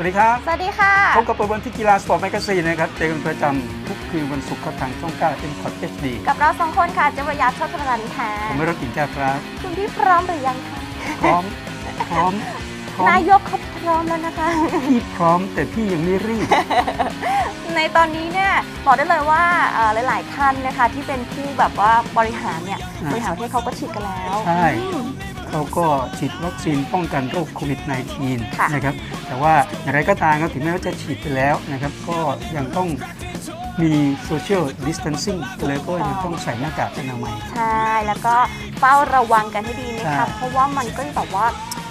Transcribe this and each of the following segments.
วัสดีครับ สวัสดีค่ะ พบกับเปิดวันที่กีฬาสปอร์ตแมกซีนนะครับ เจอกันประจำทุกคืนวันศุกร์ครับทางช่อง9 m c o t HD กับเราสองคนค่ะเจวรยาชอบธรันค่ะผมไม่รถกินแก้วครับ คุณพี่พร้อมหรือยังคะพร้อมพร้อม พร้อมนายกเขาพร้อมแล้วนะคะ พี่พร้อมแต่พี่ยังไม่รีบ ในตอนนี้เนี่ยบอกได้เลยว่าเอ่อหลาย ๆ ท่านนะคะที่เป็นผู้แบบว่าบริหารเนี่ยอ่าบริหารประเทศเขาก็ฉีดกันแล้ว ใช่อืม เขาก็ฉีดวัคซีนป้องกันโรคโควิดค่ะ -19 นะครับ แต่ว่าอย่างไรก็ตามครับถึงแม้ว่าจะฉีดไปแล้วนะครับ ก็ยังต้องมีโซเชียลดิส a ทนซิ่งแล้วก็ยังต้องใส่หน้ากากอนามัย ใช่ แล้วก็เฝ้าระวังกันให้ดีนะใช่คะเพราะว่ามันก็แบบว่า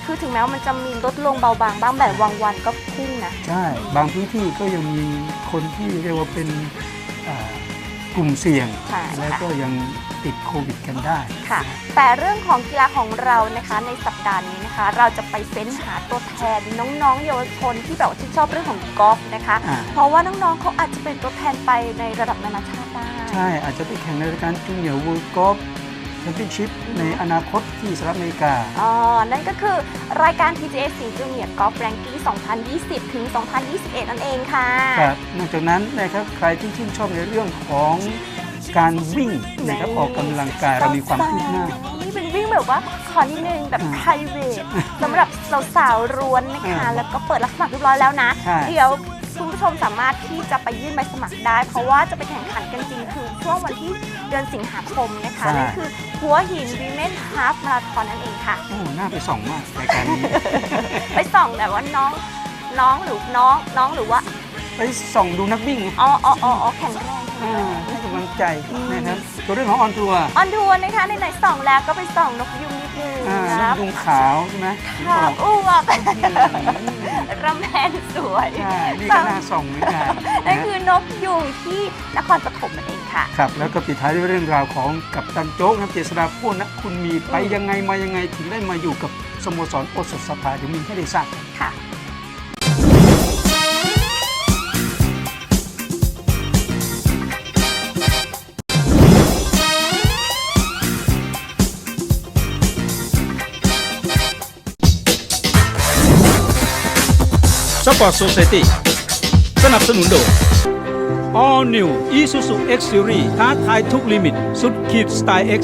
คือถึงแม้ว่ามันจะมีลดลงเบาบางบ้างแบบวางวันก็พุ่งนะ ใช่ บางพื้นที่ก็ยังมีคนที่เรียกว่าเป็นอ่ากลุ่มเสี่ยงใช่แล้วค่ะก็ยัง ติดโควิดกันได้ค่ะ แต่เรื่องของกีฬาของเรานะคะในสัปดาห์นี้นะคะ เราจะไปเฟ้นหาตัวแทนน้องๆเยาวชนที่แบบว่าชื่นชอบเรื่องของกอล์ฟนะคะ อ่า เพราะว่าน้องๆเขาอาจจะเป็นตัวแทนไปในระดับนานาชาติได้ ใช่ อาจจะไปแข่งในรายการจูเนียร์เวิลด์กอล์ฟแชมเปี้ยนชิพในอนาคตที่สหรัฐอเมริกา อ๋อ นั่นก็คือรายการ PGA สีจูเนียร์กอล์ฟแรงกิ้ง2020 ถึง 2021 นั่นเองค่ะ ครับนอกจากนั้นนะครับใครที่ชื่นชอบในเรื่องของ การวิ่งนะครับออกกำลังกายเรามีความคืบหน้า นี่เป็นวิ่งแบบว่าขอนิดนึงแบบ อ่า private สำหรับสาวๆร้วนนะคะ อ่าแล้วก็เปิดรับสมัครเรียบร้อยแล้วนะ ใช่ เดี๋ยวคุณผู้ชมสามารถที่จะไปยื่นใบสมัครได้ เพราะว่าจะไปแข่งขันกันจริงคือช่วงวันที่เดือนสิงหาคมนะคะใช่ นั่นคือหัวหิน Women Half Marathon นั่นเองค่ะ โอ้น่าไปส่องมากรายการนี้ ไปส่องแบบว่าน้องน้องหรือน้องน้องหรือว่าไปส่องดูนักวิ่งไงอ๋ออ๋ออ๋ออ๋อแข่งแรงอ่าให้กำ ลังใจนะครับตัวเรื่องของออนทัวร์ออนทัวร์นะคะในไหนๆส่องแล้วก็ไปส่องนกยุงนิดนึงอ่านะน้ำยุงขาวใช่ไหมค่ะอ้วกอืมรำแพนสวยใช่นี่ก็น่าส่องเหมือนกันนั่นนะคือนกยุงที่นครปฐมนั่นเองค่ะ ครับแล้วก็ปิดท้ายด้วยเรื่องราวของกัปตันโจ๊กนะครับเจษฎาพูดนะคุณมีไปยังไงมายังไงถึงได้มาอยู่กับสโมสรโอสถสภาเดี๋ยวมีให้ได้ทราบค่ะ สปอร์ตโซเซตี้สนับสนุนโดย All New Isuzu X Series ท้าทายทุกลิมิต สุดขีดสไตล์ X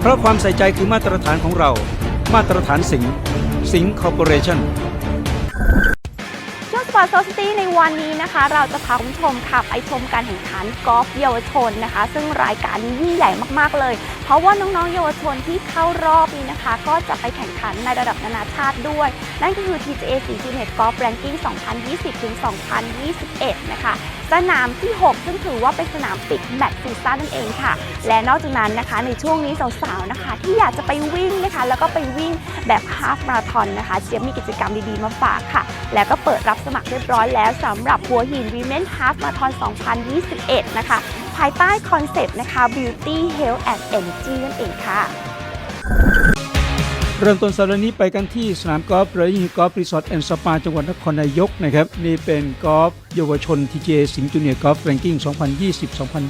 เพราะความใส่ใจคือมาตรฐานของเรา มาตรฐานสิงสิงคอร์ปอเรชั่น ช่วงสปอร์ตโซซิตี้ในวันนี้นะคะ เราจะพาคุณผู้ชมค่ะไปชมการแข่งขันกอล์ฟเยาวชนนะคะ ซึ่งรายการนี้ยิ่งใหญ่มากๆเลย เพราะว่าน้องๆเยาวชนที่เข้ารอบนี้นะคะ ก็จะไปแข่งขันในระดับนานาชาติด้วย นั่นก็คือ TGA 4 Junior Golf Ranking 2020-2021 นะคะ สนามที่ 6 ซึ่งถือว่าเป็นสนามปิดแมตช์ซีซั่นนั่นเองค่ะ และนอกจากนั้นนะคะ ในช่วงนี้สาวๆนะคะ ที่อยากจะไปวิ่งนะคะ แล้วก็ไปวิ่งแบบฮาฟมาราธอนนะคะเจียบมีกิจกรรมดีๆมาฝากค่ะ แล้วก็เปิดรับสมัครเรียบร้อยแล้วสำหรับหัวหิน Women Half Marathon 2021 นะคะ ภายใต้คอนเซปต์นะคะ Beauty Health and Energy นั่นเองค่ะ เริ่มต้นสัปดาห์นี้ไปกันที่สนามกอล์ฟเรยิงกอล์ฟรีสอร์ทแอนด์สปาจังหวัดนครนายกนะครับนี่เป็นกอล์ฟเยาวชน TGA สิงห์จูเนียร์กอล์ฟแรงกิ้ง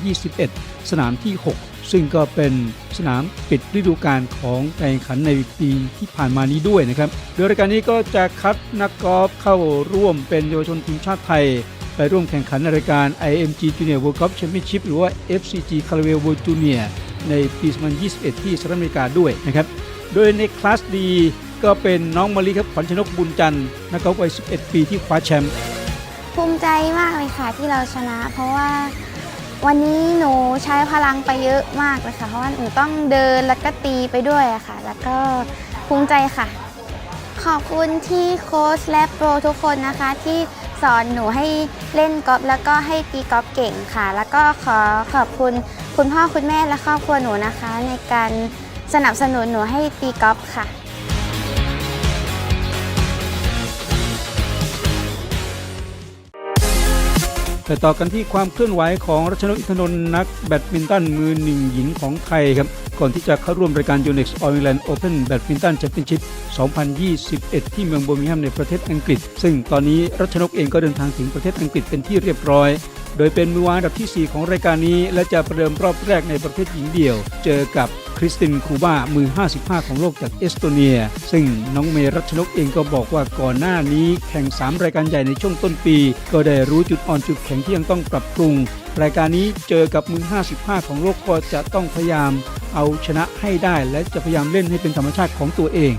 2020-2021 สนามที่ 6 ซึ่งก็เป็นสนามปิดฤดูกาลของการแข่งขันในปีที่ผ่านมานี้ด้วยนะครับโดยรายการนี้ก็จะคัดนักกอล์ฟเข้าร่วมเป็นเยาวชนทีมชาติไทย ไปร่วมแข่งขันในรายการ IMG Junior World Cup Championship หรือว่า FCG Caraway World Junior ในปี 2021 ที่สหรัฐอเมริกาด้วยนะครับ โดยในคลาสดีก็เป็นน้องมะลิครับขวัญชนกบุญจันทร์นักกอล์ฟวัย 11 ปีที่คว้าแชมป์ภูมิใจมากเลยค่ะที่เราชนะ เพราะว่าวันนี้หนูใช้พลังไปเยอะมากเลยค่ะ เพราะว่าหนูต้องเดินแล้วก็ตีไปด้วยอะค่ะ แล้วก็ภูมิใจค่ะ ขอบคุณที่โค้ชและโปรทุกคนนะคะ ที่สอนหนูให้เล่นกอล์ฟแล้วก็ให้ตีกอล์ฟเก่งค่ะ แล้วก็ขอขอบคุณคุณพ่อคุณแม่และครอบครัวหนูนะคะ ในการ สนับสนุนหนูให้ตีกอล์ฟค่ะ แต่ต่อกันที่ความเคลื่อนไหวของรัชนกอินทนนท์นักแบดมินตันมือหนึ่งหญิงของไทยครับ ก่อนที่จะเข้าร่วมรายการ Yonex All England Open Badminton Championship 2021 ที่เมืองเบร์มิงแฮมในประเทศอังกฤษ ซึ่งตอนนี้รัชนกเองก็เดินทางถึงประเทศอังกฤษเป็นที่เรียบร้อย โดยเป็นมือวางอันดับที่ 4 ของรายการนี้ และจะประเดิมรอบแรกในประเภทหญิงเดี่ยว เจอกับคริสตินคูบ้ามือ 55 ของโลกจากเอสโตเนีย ซึ่งน้องเมรัชนกเองก็บอกว่าก่อนหน้านี้แข่ง 3 รายการใหญ่ในช่วงต้นปี ก็ได้รู้จุดอ่อนจุดแข็งที่ยังต้องปรับปรุง รายการนี้เจอกับมือ 55 ของโลกก็จะต้องพยายาม เอาชนะให้ได้และจะพยายามเล่นให้เป็นธรรมชาติของตัวเอง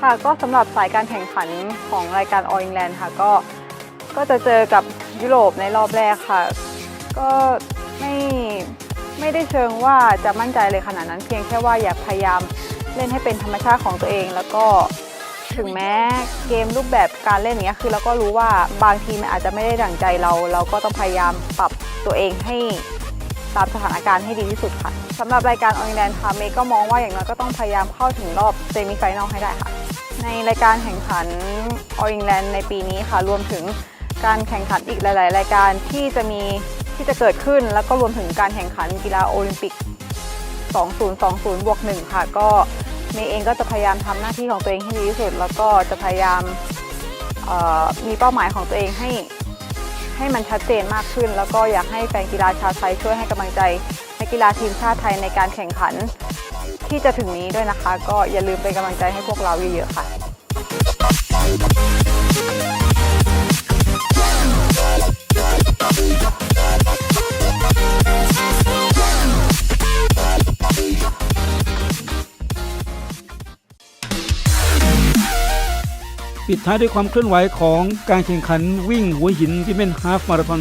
ค่ะก็สำหรับสายการแข่งขันของรายการ All England ค่ะก็ ก็จะเจอกับยุโรปในรอบแรกค่ะ ก็ไม่ไม่ได้เชิงว่าจะมั่นใจเลยขนาดนั้นเพียงแค่ว่าอยากพยายามเล่นให้เป็นธรรมชาติของตัวเอง แล้วก็ถึงแม้เกมรูปแบบการเล่นเนี้ยคือเราก็รู้ว่าบางทีมันอาจจะไม่ได้ดั่งใจเรา เราก็ต้องพยายามปรับตัวเองให้ตามสถานการณ์ให้ดีที่สุดค่ะสำหรับรายการ All England ค่ะเมย์ก็มองว่าอย่างน้อยก็ต้องพยายามเข้าถึงรอบเซมิไฟแนลให้ได้ค่ะ ในรายการแข่งขัน All England ในปีนี้ค่ะรวมถึง การแข่งขันอีกหลาย ๆ รายการที่จะมีที่จะเกิดขึ้น แล้วก็รวมถึงการแข่งขันกีฬาโอลิมปิก 2020บวก1ค่ะ ก็เมย์เองก็จะพยายามทำหน้าที่ของตัวเองให้ดีที่สุด แล้วก็จะพยายามมีเป้าหมายของตัวเองให้ให้มันชัดเจนมากขึ้น แล้วก็อยากให้แฟนกีฬาชาวไทยช่วยให้กำลังใจนักกีฬาทีมชาติไทยในการแข่งขันที่จะถึงนี้ด้วยนะคะ ก็อย่าลืมเป็นกำลังใจให้พวกเราเยอะๆค่ะ ปิดท้ายด้วยความเคลื่อนไหวของการแข่งขันวิ่งหัวหินวิเมนฮาฟมาราธอน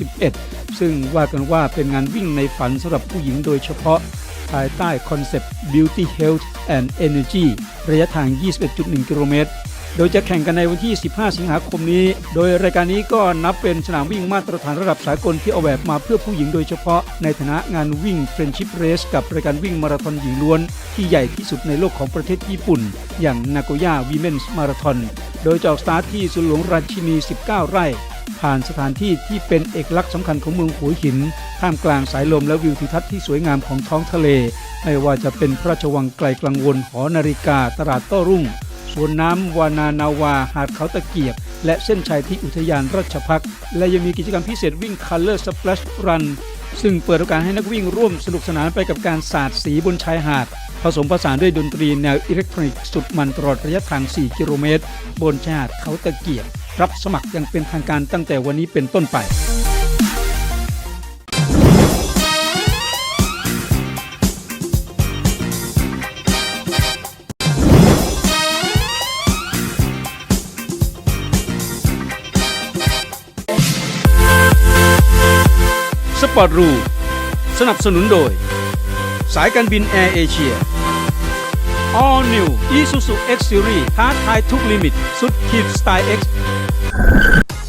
2021 ซึ่งว่ากันว่าเป็นงานวิ่งในฝันสำหรับผู้หญิงโดยเฉพาะ ภายใต้คอนเซปต์ Beauty Health and Energy ระยะทาง 21.1 กิโลเมตร โดยจะแข่งกันในวันที่ 15 สิงหาคมนี้ โดยรายการนี้ก็นับเป็นสนามวิ่งมาตรฐานระดับสากลที่ออกแบบมาเพื่อผู้หญิงโดยเฉพาะ ในฐานะงานวิ่ง Friendship Race กับรายการวิ่งมาราธอนหญิงล้วน ที่ใหญ่ที่สุดในโลกของประเทศญี่ปุ่น อย่างนาโกย่าวีเมนส์มาราธอนโดยจะออกสตาร์ทที่สวนหลวงราชินี 19 ไร่ ผ่านสถานที่ที่เป็นเอกลักษณ์สำคัญของเมืองหัวหิน ท่ามกลางสายลมและวิวทิวทัศน์ที่สวยงามของท้องทะเล ไม่ว่าจะเป็นพระราชวังไกลกลางวนหอนาฬิกาตลาดโต้รุ่ง สวนน้ำวานานาวา หาดเขาตะเกียบ และเส้นชัยที่อุทยานราชพักและยังมีกิจกรรมพิเศษวิ่ง Color Splash Run ซึ่งเปิดโอกาสให้นักวิ่งร่วมสนุกสนานไปกับการสาดสีบนชายหาด ผสมผสานด้วยดนตรีแนวอิเล็กทรอนิกส์สุดมันตลอดระยะทาง 4 กิโลเมตร บนชายหาดเขาตะเกียบ รับสมัครย่างเป็นทางการตั้งแต่วันนี้เป็นต้นไป ปอร์ตรูสนับสนุนโดย สายการบินแอร์เอเชีย All New Isuzu X Series ท้าทายทุกลิมิต สุดขีดสไตล์ X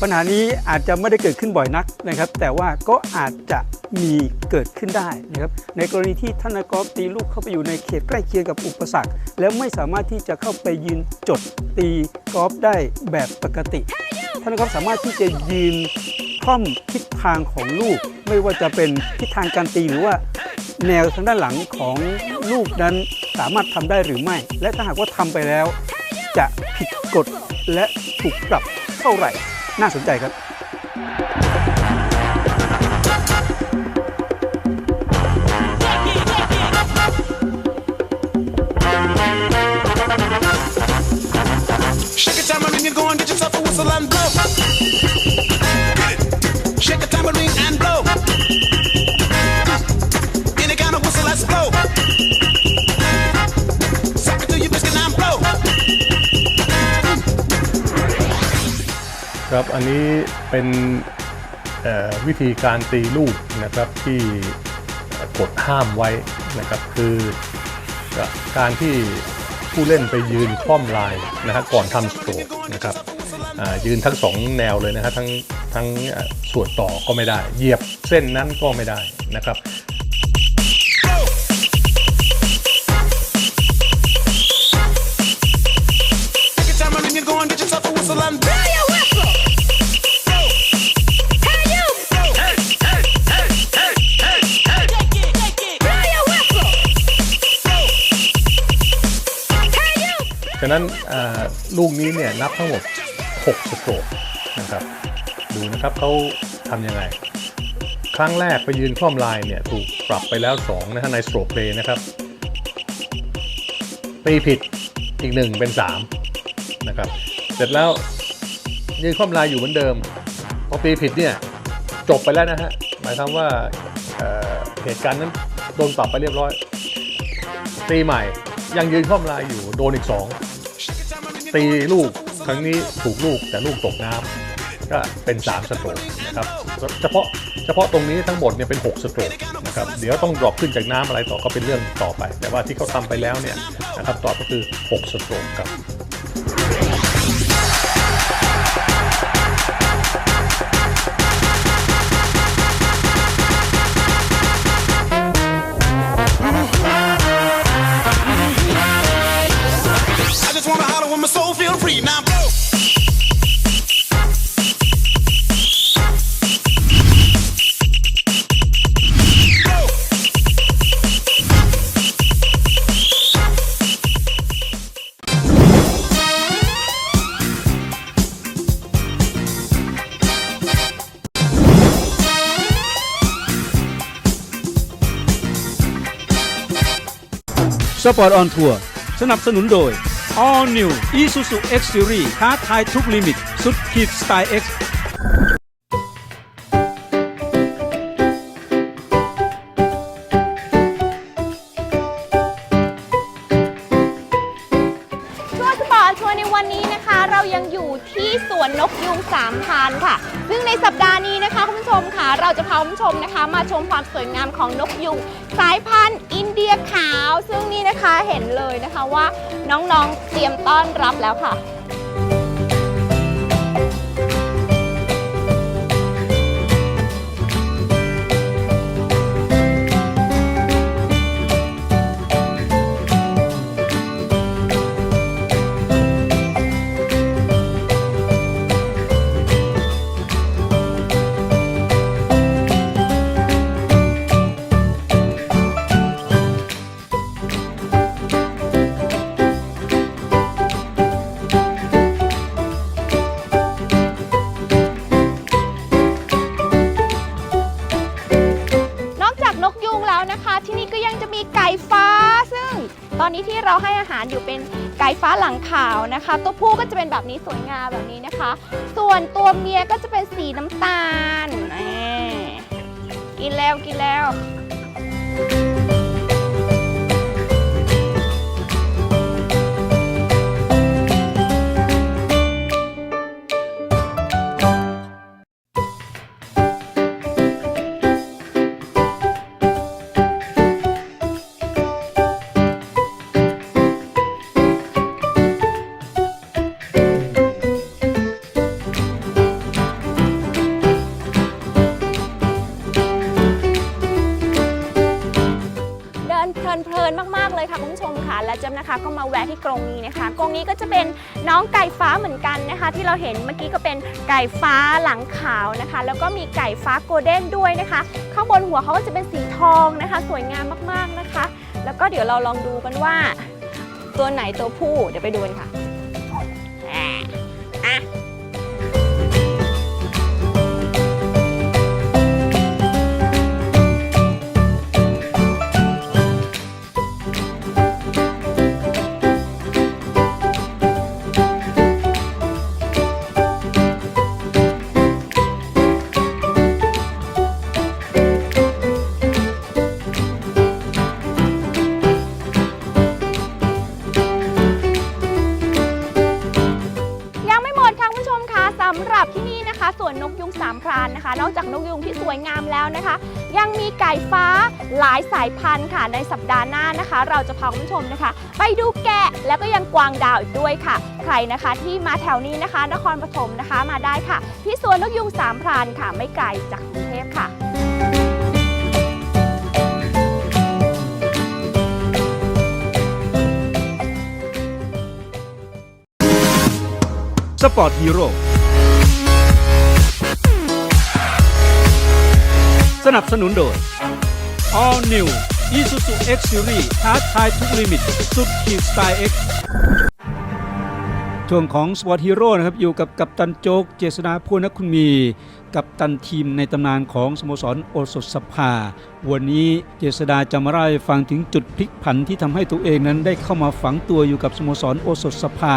ปัญหานี้อาจจะไม่ได้เกิดขึ้นบ่อยนักนะครับ แต่ว่าก็อาจจะมีเกิดขึ้นได้นะครับ ในกรณีที่ท่านนักกอล์ฟตีลูกเข้าไปอยู่ในเขตใกล้เคียงกับอุปสรรค แล้วไม่สามารถที่จะเข้าไปยืนจดตีกอล์ฟได้แบบปกติ ท่านนักกอล์ฟสามารถที่จะยืน คล่อมทิศทางของลูก ไม่ว่าจะเป็นทิศทางการตีหรือว่าแนวทางด้านหลังของลูกนั้นสามารถทำได้หรือไม่ และถ้าหากว่าทำไปแล้ว จะผิดกฎและถูกปรับเท่าไหร่ น่าสนใจครับ อันนี้เป็นวิธีการตีลูกนะครับที่กฎห้ามไว้นะครับคือการที่ผู้เล่นไปยืนคล่อมลายนะฮะก่อนทำสโตรกนะครับยืนทั้งสองแนวเลยนะฮะทั้งทั้งส่วนต่อก็ไม่ได้ เหยียบเส้นนั้นก็ไม่ได้นะครับ ฉะนั้นลูกนี้เนี่ยนับทั้งหมด 6 สโตรกนะครับ ดูนะครับเขาทำยังไง ครั้งแรกไปยืนคล่อมลายเนี่ยถูกปรับไปแล้ว 2 นะฮะในสโตรกเพลย์นะครับตีผิดอีก 1 เป็น 3 นะครับ เสร็จแล้วยืนคล่อมลายอยู่เหมือนเดิมพอตีผิดเนี่ยจบไปแล้วนะฮะ หมายความว่าเเหตุการณ์นั้นโดนปรับไปเรียบร้อยตีใหม่ยังยืนคล่อมลายอยู่โดนอีก 2 ตีลูกครั้งนี้ถูกลูกแต่ลูกตกน้ำก็เป็น 3 สโตรกนะครับเฉพาะเฉพาะตรงนี้ทั้งหมดเนี่ยเป็น 6 สโตรกนะครับเดี๋ยวต้องดรอปขึ้นจากน้ำอะไรต่อก็เป็นเรื่องต่อไป แต่ว่าที่เขาทำไปแล้วเนี่ยนะครับตอบก็คือ 6 สโตรกครับ สปอร์ตออนทัวร์สนับสนุนโดย All New Isuzu X Series ท้าทายทุกลิมิต สุดขีดสไตล์ X เห็นเลยนะคะว่าน้องๆเตรียมต้อนรับแล้วค่ะ นะคะ ตัวผู้ก็จะเป็นแบบนี้สวยงามแบบนี้นะคะ ส่วนตัวเมียก็จะเป็นสีน้ำตาลกินแล้วกินแล้ว เหมือนกันนะคะ ที่เราเห็นเมื่อกี้ก็เป็นไก่ฟ้าหลังขาวนะคะ แล้วก็มีไก่ฟ้าโกลเด้นด้วยนะคะ ข้างบนหัวเขาก็จะเป็นสีทองนะคะ สวยงามมากๆนะคะ แล้วก็เดี๋ยวเราลองดูกันว่า ตัวไหนตัวผู้เดี๋ยวไปดูกันค่ะอะ นะคะ ยังมีไก่ฟ้าหลายสายพันธุ์ค่ะ ในสัปดาห์หน้านะคะ เราจะพาคุณผู้ชมนะคะ ไปดูแกะแล้วก็ยังกวางดาวอีกด้วยค่ะ ใครนะคะที่มาแถวนี้นะคะ นครปฐมนะคะมาได้ค่ะ ที่สวนนกยุงสามพรานค่ะไม่ไกลจากกรุงเทพค่ะสปอร์ตฮีโร่ สนับสนุนโดย All New Isuzu X Series ท้าทายทุกลิมิต สุดขีดสไตล์ X ช่วงของ Sport Hero นะครับ อยู่กับกัปตันโจ๊ก เจษนาพูนักคุณมี กัปตันทีมในตำนานของสโมสรโอสถสภา วันนี้เจษดาจะมาเล่าให้ฟังถึงจุดพลิกผันที่ทำให้ตัวเองนั้นได้เข้ามาฝังตัวอยู่กับสโมสรโอสถสภา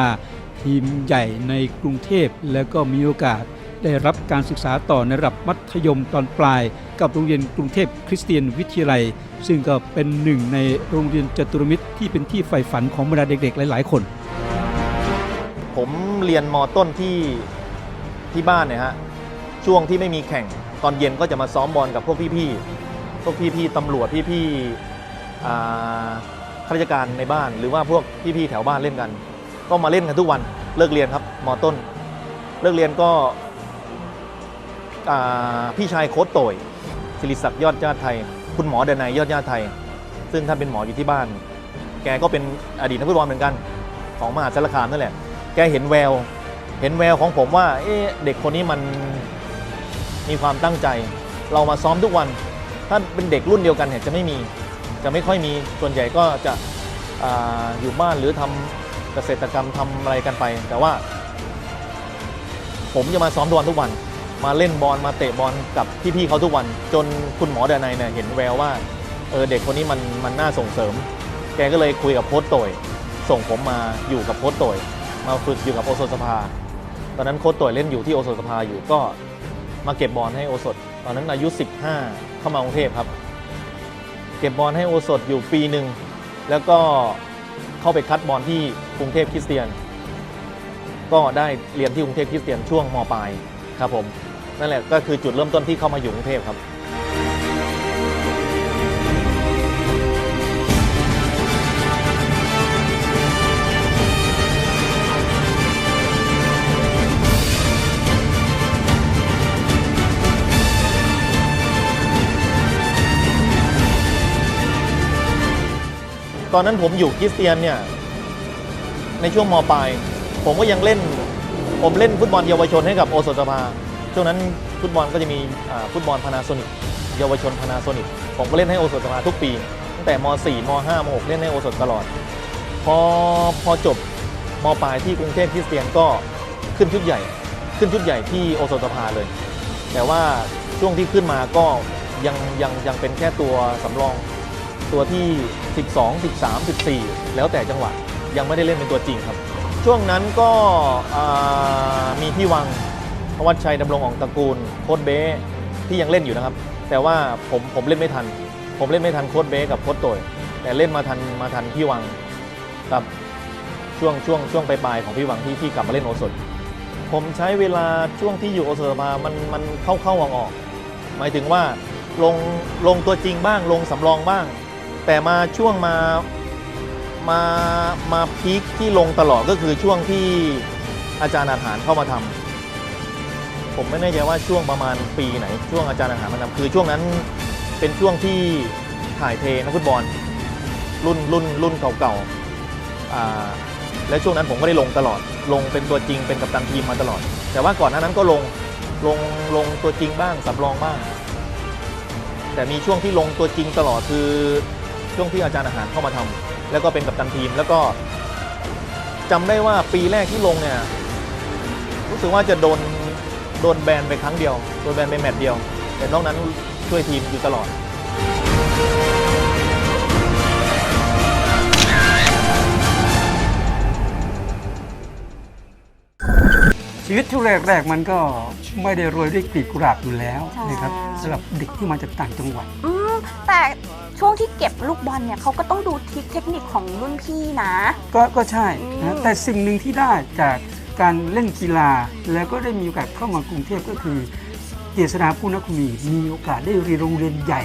ทีมใหญ่ในกรุงเทพ แล้วก็มีโอกาส ได้รับการศึกษาต่อในระดับมัธยมตอนปลาย กับโรงเรียนกรุงเทพคริสเตียนวิทยาลัย ซึ่งก็เป็นหนึ่งในโรงเรียนจตุรมิตรที่เป็นที่ใฝ่ฝันของบรรดาเด็กๆ หลาย ๆ คน ผมเรียนมต้นที่ที่บ้านเนี่ยฮะช่วงที่ไม่มีแข่งตอนเย็นก็จะมาซ้อมบอลกับพวกพี่ๆพวกพี่ๆตำรวจพี่ๆข้าราชการในบ้าน หรือว่าพวกพี่ๆแถวบ้านเล่นกัน ก็มาเล่นกันทุกวันเลิกเรียนครับมต้น เลิกเรียนก็ พี่ชายโค้ชโตยศิริศักดิ์ยอดญาติไทย คุณหมอเดนายยอดญาติไทย ซึ่งท่านเป็นหมออยู่ที่บ้าน แกก็เป็นอดีตนักฟุตบอลเหมือนกัน ของมหาสารคามนั่นแหละ แกเห็นแวว เห็นแววของผมว่าเอ๊ะเด็กคนนี้มันมีความตั้งใจ เรามาซ้อมทุกวัน ถ้าเป็นเด็กรุ่นเดียวกันเนี่ยจะไม่มี จะไม่ค่อยมี ส่วนใหญ่ก็จะออยู่บ้านหรือทำเกษตรกรรมทำอะไรกันไป แต่ว่า ผมจะมาซ้อมทุกวันทุกวัน มาเล่นบอลมาเตะบอลกับพี่ๆเขาทุกวัน จนคุณหมอเดนัยเนี่ยเห็นแววว่าเออเด็กคนนี้มันมันน่าส่งเสริม แกก็เลยคุยกับโค้ชโตยส่งผมมาอยู่กับโค้ชโตยมาฝึกอยู่กับโอสถสภา ตอนนั้นโค้ชต่อยเล่นอยู่ที่โอสถสภาอยู่ก็มาเก็บบอลให้โอสถ ตอนนั้นอายุ 15 เข้ามากรุงเทพครับ เก็บบอลให้โอสถอยู่ปีหนึ่งแล้วก็เข้าไปคัดบอลที่กรุงเทพคริสเตียน ก็ได้เรียนที่กรุงเทพคริสเตียนช่วงมปลายครับผม นั่นแหละก็คือจุดเริ่มต้นที่เข้ามาอยู่กรุงเทพครับตอนนั้นผมอยู่คริสเตียนเนี่ยในช่วงมปลาย ผมก็ยังเล่น ผมเล่นฟุตบอลเยาวชนให้กับโอสถสภา ช่วงนั้นฟุตบอลก็จะมีฟุตบอลพานาโซนิกเยาวชนพานาโซนิกผมก็เล่นให้โอสถสภาทุกปี ตั้งแต่ม .4 ม .5 ม .6 เล่นให้โอสถตลอด พอพอจบมปลายที่กรุงเทพคริสเตียนก็ขึ้นชุดใหญ่ ขึ้นชุดใหญ่ที่โอสถสภาเลย แต่ว่าช่วงที่ขึ้นมาก็ยังยังยังเป็นแค่ตัวสำรองตัวที่ 12 13 14 แล้วแต่จังหวะยังไม่ได้เล่นเป็นตัวจริงครับ ช่วงนั้นก็มีพี่วัง วัชชัยดำรงอองตระกูลโค้ดเบ้ที่ยังเล่นอยู่นะครับ แต่ว่าผมผมเล่นไม่ทัน ผมเล่นไม่ทันโค้ดเบ้กับโค้ดโตยแต่เล่นมาทันมาทันพี่วังกับช่วงช่วงช่วงปลายๆของพี่วังที่ที่กลับมาเล่นโอสถผมใช้เวลาช่วงที่อยู่โอสถมามันมันเข้าเข้าออกออก หมายถึงว่าลงลงตัวจริงบ้างลงสำรองบ้าง แต่มาช่วงมามามาพีคที่ลงตลอดก็คือช่วงที่อาจารย์อาหารเข้ามาทำ ผมไม่แน่ใจว่าช่วงประมาณปีไหน ช่วงอาจารย์อาหารมาทำคือช่วงนั้นเป็นช่วงที่ถ่ายเทนักฟุตบอล รุ่นรุ่นรุ่นเก่าๆและช่วงนั้นผมก็ได้ลงตลอด ลงเป็นตัวจริงเป็นกัปตันทีมมาตลอด แต่ว่าก่อนหน้านั้นก็ลงลงลงตัวจริงบ้างสำรองบ้าง แต่มีช่วงที่ลงตัวจริงตลอดคือช่วงที่อาจารย์อาหารเข้ามาทำแล้วก็เป็นกัปตันทีมแล้วก็จำได้ว่าปีแรกที่ลงเนี่ยรู้สึกว่าจะโดน โดนแบนไปครั้งเดียว โดนแบนไปแมตช์เดียว แต่นอกนั้นช่วยทีมอยู่ตลอด ชีวิตช่วงแรกๆมันก็ไม่ได้โรยด้วยกลีบกุหลาบอยู่แล้วใช่ นะครับสำหรับเด็กที่มาจากต่างจังหวัด อืมแต่ช่วงที่เก็บลูกบอลเนี่ยเขาก็ต้องดูทริคเทคนิคของรุ่นพี่นะ ก็ก็ใช่อืนะม แต่สิ่งหนึ่งที่ได้จาก การเล่นกีฬา แล้วก็ได้มีโอกาสเข้ามากรุงเทพก็คือเจษฎาผู้นักคุมีมีโอกาสได้เรียนโรงเรียนใหญ่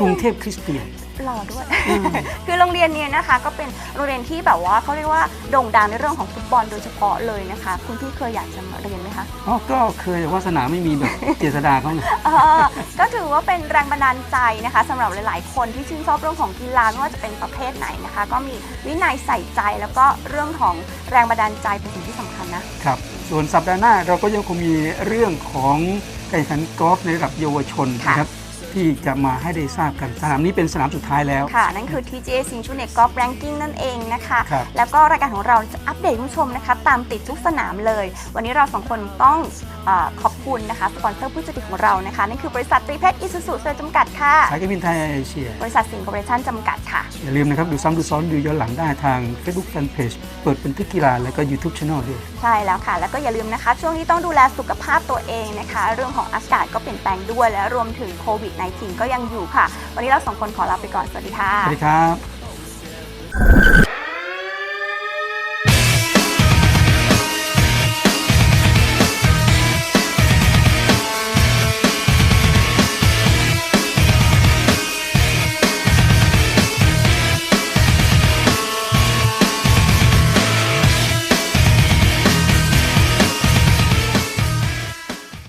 กรุงเทพคริสเตียนหล่อด้วยอืมคือโรงเรียนเนี้นะคะ ก็เป็นโรงเรียนที่แบบว่าเขาเรียกว่าโด่งดังในเรื่องของฟุตบอลโดยเฉพาะเลยนะคะ คุณพี่เคยอยากจะมาเรียนไหมคะอ๋อก็เคยแต่ว่าสนามไม่มีแบบเจษฎาเขาไงเออก็ถือว่าเป็นแรงบันดาลใจนะคะสำหรับหลาย ๆ คนที่ชื่นชอบเรื่องของกีฬาไม่ว่าจะเป็นประเภทไหนนะคะ ก็มีวินัยใส่ใจแล้วก็เรื่องของแรงบันดาลใจเป็นสิ่งที่สำคัญ นะ ครับ ส่วนสัปดาห์หน้าเราก็ยังคงมีเรื่องของการแข่งขันกอล์ฟในระดับเยาวชนนะครับ ที่จะมาให้ได้ทราบกันสนามนี้เป็นสนามสุดท้ายแล้ว ค่ะ นั่นคือ TGA ซิงชูเน็ตกอล์ฟแรงกิ้งนั่นเองนะคะ ครับ แล้วก็รายการของเราจะอัปเดตคุณผู้ชมนะคะ ตามติดทุกสนามเลย วันนี้เราสองคนต้องเออขอบคุณนะคะสปอนเซอร์ผู้จัดของเรานะคะ นั่นคือบริษัทตรีเพชรอิสุสุเซอร์จำกัดค่ะ สายการบินไทยเอเชีย บริษัทสิงห์คอร์ปอเรชั่นจำกัดค่ะ อย่าลืมนะครับ ดูซ้ำดูซ้อนดูย้อนหลังได้ทาง Facebook Fanpage เปิดเป็นทึกกีฬาแล้วก็ YouTube Channel ด้วย ใช่แล้วค่ะ แล้วก็อย่าลืมนะคะ ช่วงนี้ต้องดูแลสุขภาพตัวเองนะคะ เรื่องของอากาศก็เปลี่ยนแปลงด้วยและรวมถึงโควิด -19 ก็ยังอยู่ค่ะ วันนี้เราสองคนขอลาไปก่อน สวัสดีค่ะ สวัสดีครับ